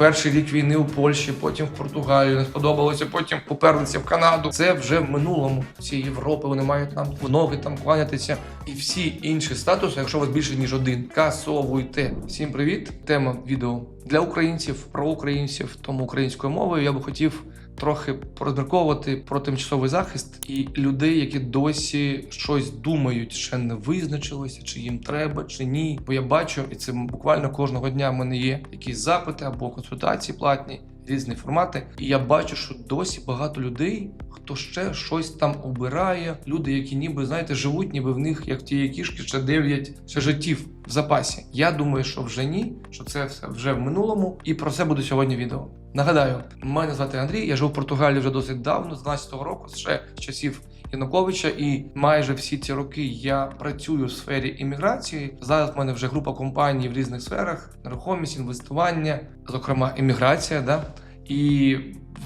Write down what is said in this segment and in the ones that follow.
Перший рік війни у Польщі, потім в Португалію не сподобалося, потім поперлися в Канаду. Це вже в минулому. Всі Європи вони мають нам в ноги там кланятися. І всі інші статуси, якщо у вас більше ніж один, касовуйте. Всім привіт! Тема відео для українців, про українців, тому українською мовою я би хотів трохи розмірковувати про тимчасовий захист і людей, які досі щось думають, ще не визначилися, чи їм треба, чи ні. Бо я бачу, і це буквально кожного дня в мене є якісь запити або консультації платні. Різні формати, і я бачу, що досі багато людей, хто ще щось там обирає. Люди, які ніби знаєте, живуть, ніби в них, як в тієї кішки, ще 9 ще життів в запасі. Я думаю, що вже ні, що це все вже в минулому, і про це буде сьогодні відео. Нагадаю, мене звати Андрій. Я живу в Португалії вже досить давно, з 12-го року, ще з часів Януковича, і майже всі ці роки я працюю в сфері імміграції. Зараз в мене вже група компаній в різних сферах: нерухомість, інвестування, зокрема імміграція. Да? І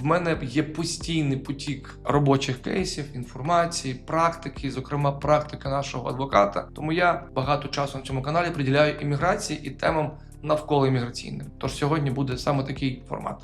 в мене є постійний потік робочих кейсів, інформації, практики, зокрема практика нашого адвоката. Тому я багато часу на цьому каналі приділяю імміграції і темам навколо імміграційним. Тож сьогодні буде саме такий формат.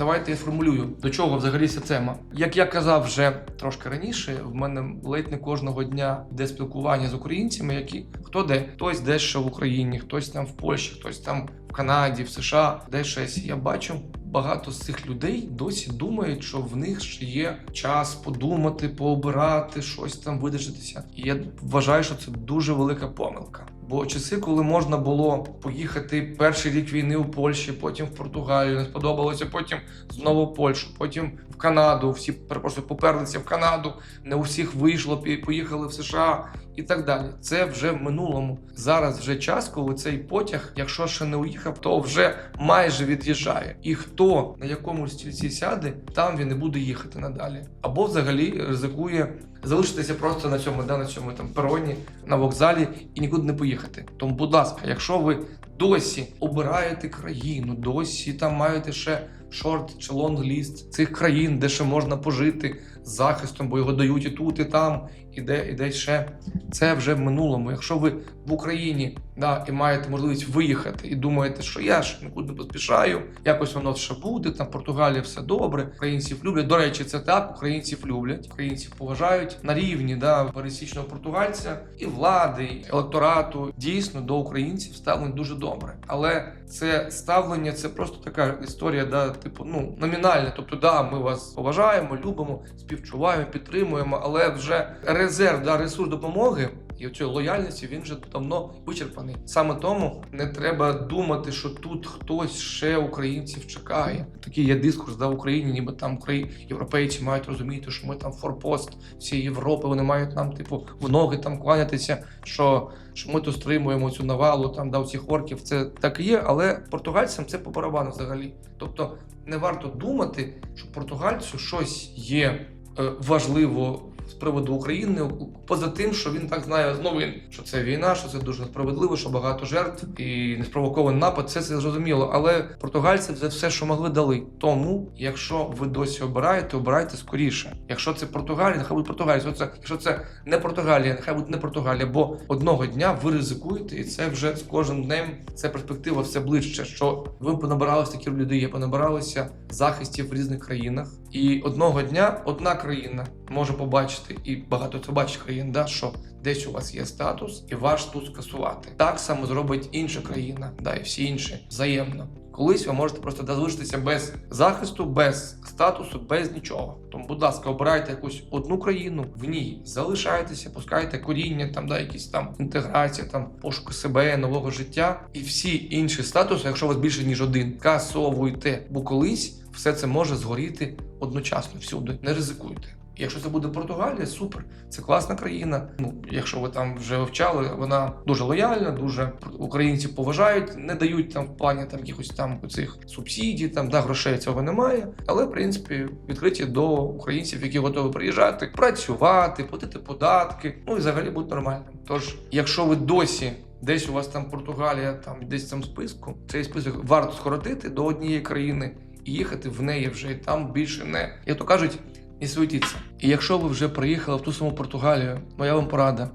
Давайте я сформулюю, до чого взагалі ця тема. Як я казав вже трошки раніше, в мене ледь не кожного дня йде спілкування з українцями, які хто де, хтось десь ще в Україні, хтось там в Польщі, хтось там в Канаді, в США, де щось. Я бачу. Багато з цих людей досі думають, що в них ще є час подумати, пообирати, щось там видержатися. І я вважаю, що це дуже велика помилка. Бо часи, коли можна було поїхати перший рік війни у Польщі, потім в Португалію, не сподобалося, потім знову в Польщу, потім в Канаду. Всі перепрошую, поперлися в Канаду, не у всіх вийшло, поїхали в США і так далі. Це вже в минулому. Зараз вже час, коли цей потяг, якщо ще не уїхав, то вже майже від'їжджає. І хто на якому стільці сяде, там він не буде їхати надалі. Або взагалі ризикує залишитися просто на цьому, да, на цьому там пероні, на вокзалі і нікуди не поїхати. Тому, будь ласка, якщо ви досі обираєте країну, досі там маєте ще шорт чи лонг-ліст цих країн, де ще можна пожити з захистом, бо його дають і тут, і там, і де, і де ще. Це вже в минулому. Якщо ви в Україні да, і маєте можливість виїхати, і думаєте, що я ж нікуди не поспішаю, якось воно ще буде. Там в Португалії все добре. Українців люблять. До речі, це так. Українців люблять, українців поважають на рівні да, пересічного португальця і влади, і електорату. Дійсно до українців ставлено дуже добре. Але це ставлення це просто така історія, да, типу, ну номінальна. Тобто, да, ми вас поважаємо, любимо, співчуваємо, підтримуємо, але вже резерв да, ресурс допомоги. І цієї лояльності він вже давно вичерпаний. Саме тому не треба думати, що тут хтось ще українців чекає. Такий є дискурс да, в Україні, ніби там європейці мають розуміти, що ми там форпост всієї Європи. Вони мають нам, типу, в ноги там кланятися. Що, що ми тут стримуємо цю навалу там да, цих орків. Це так і є, але португальцям це по барабану взагалі. Тобто не варто думати, що португальцю щось є е, важливо з приводу України, поза тим, що він так знає знову, він, що це війна, що це дуже несправедливо, що багато жертв і неспровокований напад. Це, це зрозуміло. Але португальці це все, що могли, дали. Тому, якщо ви досі обираєте, обирайте скоріше. Якщо це Португалія, нехай буде Португалія. Якщо це, якщо це не Португалія, нехай буде не Португалія. Бо одного дня ви ризикуєте, і це вже з кожним днем це перспектива все ближче. Що ви понабиралися такі людей, понабиралися захистів в різних країнах. І одного дня одна країна може побачити, і багато це бачить країн, да, що десь у вас є статус, і ваш тут скасувати. Так само зробить інша країна, да, і всі інші взаємно. Колись ви можете просто залишитися без захисту, без статусу, без нічого. Тому, будь ласка, обирайте якусь одну країну, в ній залишайтеся, пускайте коріння, там да, якісь там інтеграція, там пошуки себе, нового життя, і всі інші статуси, якщо у вас більше ніж один, касовуйте, бо колись все це може згоріти одночасно всюди. Не ризикуйте. Якщо це буде Португалія, супер, це класна країна. Ну, якщо ви там вже вивчали, вона дуже лояльна, дуже українців поважають, не дають там в плані там якихось там цих субсидій, там да грошей цього немає. Але в принципі відкриті до українців, які готові приїжджати, працювати, платити податки. Ну і взагалі бути нормальним. Тож, якщо ви досі десь у вас там Португалія, там десь там списку, цей список варто скоротити до однієї країни і їхати в неї вже і там більше не. Як то кажуть, не світіться. І якщо ви вже приїхали в ту саму Португалію, моя вам порада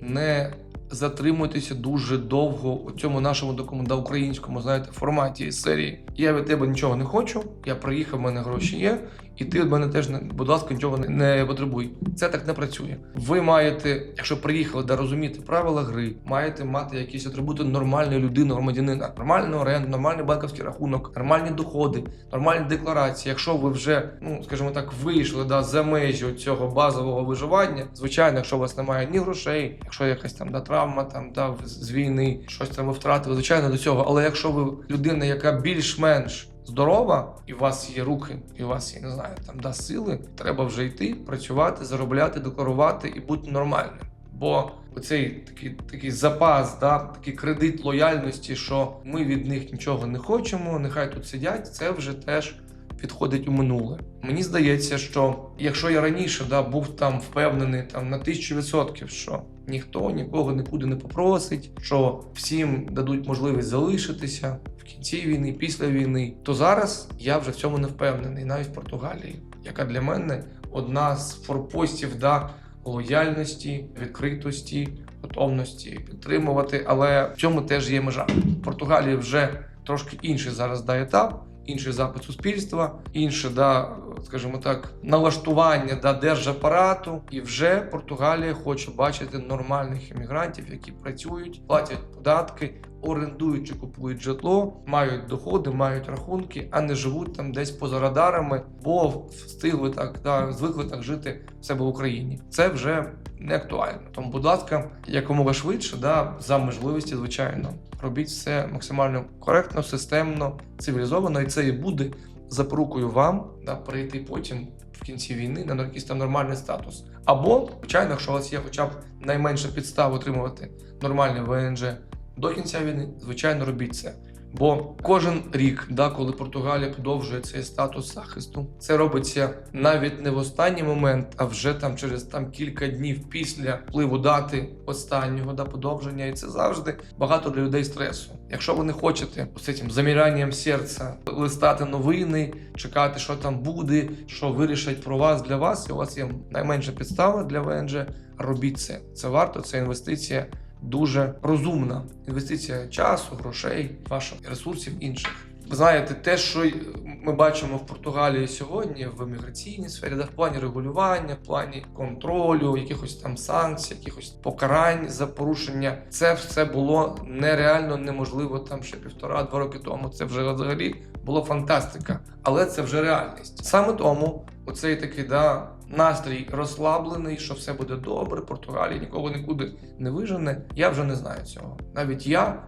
не затримуйтеся дуже довго у цьому нашому документу українському, знаєте, форматі серії. Я від тебе нічого не хочу. Я приїхав, в мене гроші є, і ти від мене теж будь ласка, нічого не, потребуй. Це так не працює. Ви маєте, якщо приїхали, да розуміти правила гри, маєте мати якісь атрибути нормальної людини, громадянина, нормальну оренду, нормальний банківський рахунок, нормальні доходи, нормальні декларації. Якщо ви вже, ну скажімо так, вийшли да, за межі цього базового виживання, звичайно, якщо у вас немає ні грошей, якщо якась там да, травма, там да, з війни, щось там ви втратили, звичайно, до цього. Але якщо ви людина, яка більш-менш здорова, і у вас є руки, і у вас є, не знаю, там да сили, треба вже йти, працювати, заробляти, декларувати і бути нормальним. Бо оцей такий, такий запас, да, такий кредит лояльності, що ми від них нічого не хочемо, нехай тут сидять, це вже теж відходить у минуле. Мені здається, що якщо я раніше да, був там впевнений там на тисячу відсотків, що ніхто нікого нікуди не попросить, що всім дадуть можливість залишитися кінці війни, після війни, то зараз я вже в цьому не впевнений, навіть в Португалії, яка для мене одна з форпостів да, лояльності, відкритості, готовності підтримувати. Але в цьому теж є межа. В Португалії вже трошки інший зараз да, етап. Інший запит суспільства, інше, да, скажімо так, налаштування да, держапарату, і вже Португалія хоче бачити нормальних іммігрантів, які працюють, платять податки, орендують чи купують житло, мають доходи, мають рахунки, а не живуть там десь поза радарами, бо встигли так да, звикли так жити в себе в Україні. Це вже не актуально. Тому, будь ласка, якомога швидше, да, за можливості, звичайно, робіть все максимально коректно, системно, цивілізовано, і це і буде запорукою вам да, перейти потім в кінці війни на якийсь там нормальний статус. Або, звичайно, якщо у вас є хоча б найменша підстава отримувати нормальний ВНЖ до кінця війни, звичайно, робіть це. Бо кожен рік, да, коли Португалія подовжує цей статус захисту, це робиться навіть не в останній момент, а вже там через там кілька днів після впливу дати останнього да, подовження, і це завжди багато для людей стресу. Якщо ви не хочете з цим заміранням серця листати новини, чекати, що там буде, що вирішать про вас для вас, і у вас є найменша підстава для ВНЖ, робіть це. Це варто, це інвестиція дуже розумна інвестиція часу, грошей, ваших ресурсів інших. Ви знаєте, те, що ми бачимо в Португалії сьогодні в еміграційній сфері, да, в плані регулювання, в плані контролю, якихось там санкцій, якихось покарань за порушення, це все було нереально неможливо там ще півтора-два роки тому. Це вже взагалі була фантастика, але це вже реальність. Саме тому оцей такий да. Настрій розслаблений, що все буде добре, Португалія нікого нікуди не вижене. Я вже не знаю цього. Навіть я,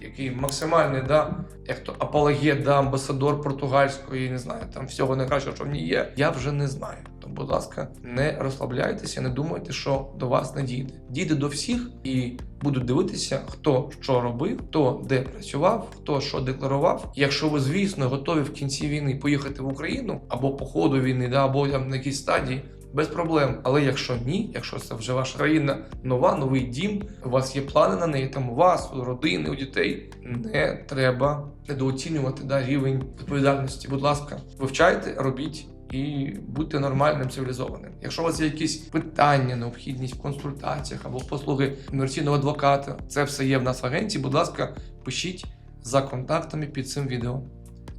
який максимальний, да, як то апологет, да, амбасадор португальської, не знаю, там всього найкращого, що в ній є, я вже не знаю. Будь ласка, не розслабляйтеся, не думайте, що до вас не дійде. Дійде до всіх і будуть дивитися, хто що робив, хто де працював, хто що декларував. Якщо ви, звісно, готові в кінці війни поїхати в Україну або по ходу війни, да, або там на якійсь стадії. Без проблем, але якщо ні, якщо це вже ваша країна нова, новий дім, у вас є плани на неї, там у вас, у родини, у дітей, не треба недооцінювати да, рівень відповідальності. Будь ласка, вивчайте, робіть і будьте нормальним, цивілізованим. Якщо у вас є якісь питання, необхідність в консультаціях або послуги комерційного адвоката, це все є в нас в агенції. Будь ласка, пишіть за контактами під цим відео.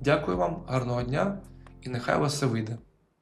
Дякую вам, гарного дня і нехай у вас все вийде.